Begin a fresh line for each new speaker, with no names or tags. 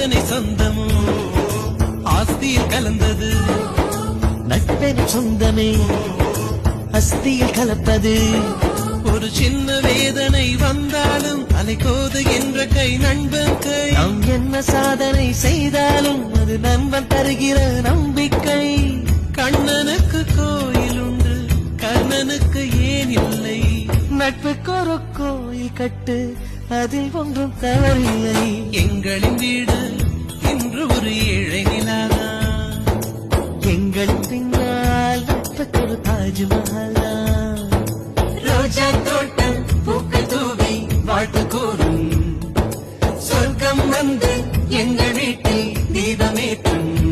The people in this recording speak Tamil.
எத்தனை சொந்தமோ? ஆஸ்தியில் கலந்தது.
நட்பென சொந்தமே அஸ்தியில் கலப்பது.
ஒரு சின்ன வேதனை வந்தாலும் அலைக்கோது என்ற கை நண்பன் கை.
நாம் என்ன சாதனை செய்தாலும் அது நண்பன் தருகிற நம்பிக்கை.
கண்ணனுக்கு கோயில் உண்டு கர்ணனுக்கு ஏன் இல்லை?
நட்புக்கு ஒரு கோயில் கட்டு அதில் ஒன்றும் தவறில்லை.
எங்களின் வீடு இன்று ஒரு ஏழை நிலாதா
எங்களின் பின்னால் வெப்பத்தொரு தாஜ்மஹால்
ரோஜா தோட்டம் பூக்கள் தூவி வாழ்த்து கூறும். சொர்க்கம் வந்து எங்கள் வீட்டில் தீபமேற்றும்.